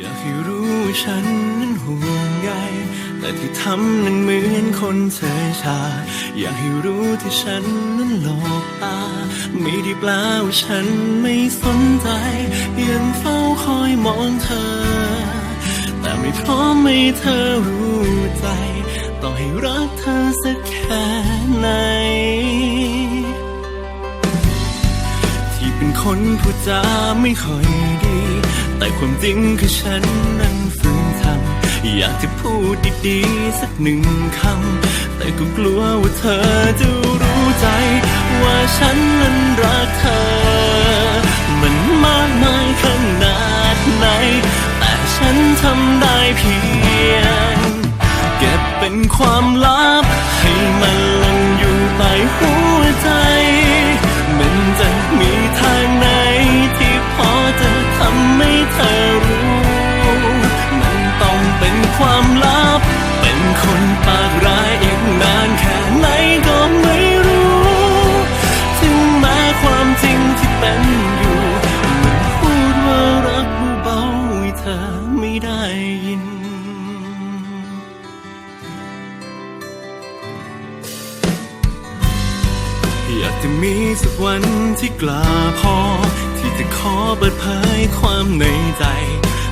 อยากให้รู้ว่าฉันนั้นห่วงใยแต่ที่ทำนั้นเหมือนคนเฉยชา อยากให้รู้ที่ฉันนั้นหลอกตา ไม่ได้แปลว่าฉันไม่สนใจ ยังเฝ้าคอยมองเธอ แต่ไม่พร้อมให้เธอรู้ใจ ต่อให้รักเธอสัก คนพูดจาไม่ค่อยดี แต่ความจริงคือฉันนั้นฝืนทำอยากจะพูดดีๆสักหนึ่งคำ แต่ก็กลัวว่าเธอจะรู้ใจ ว่าฉันนั้นรักเธอ มันมากมายขนาดไหน แต่ฉันทำได้เพียง เก็บเป็นความ อยากจะมีสักวันที่กล้าพอ ที่จะขอเปิดเผยความในใจ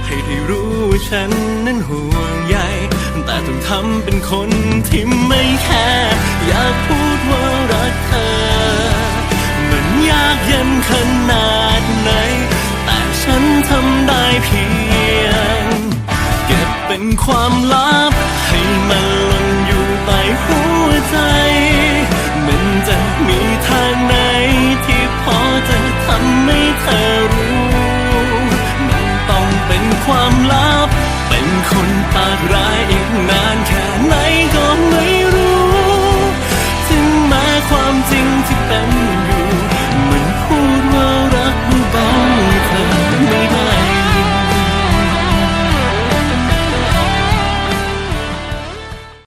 ให้ได้รู้ว่าฉันนั้นห่วงใยแต่ต้องทำเป็นคนที่ไม่แค่อยากพูดว่ารักเธอ มันยากเย็นขนาด คนปากร้ายอีกนานแค่ไหน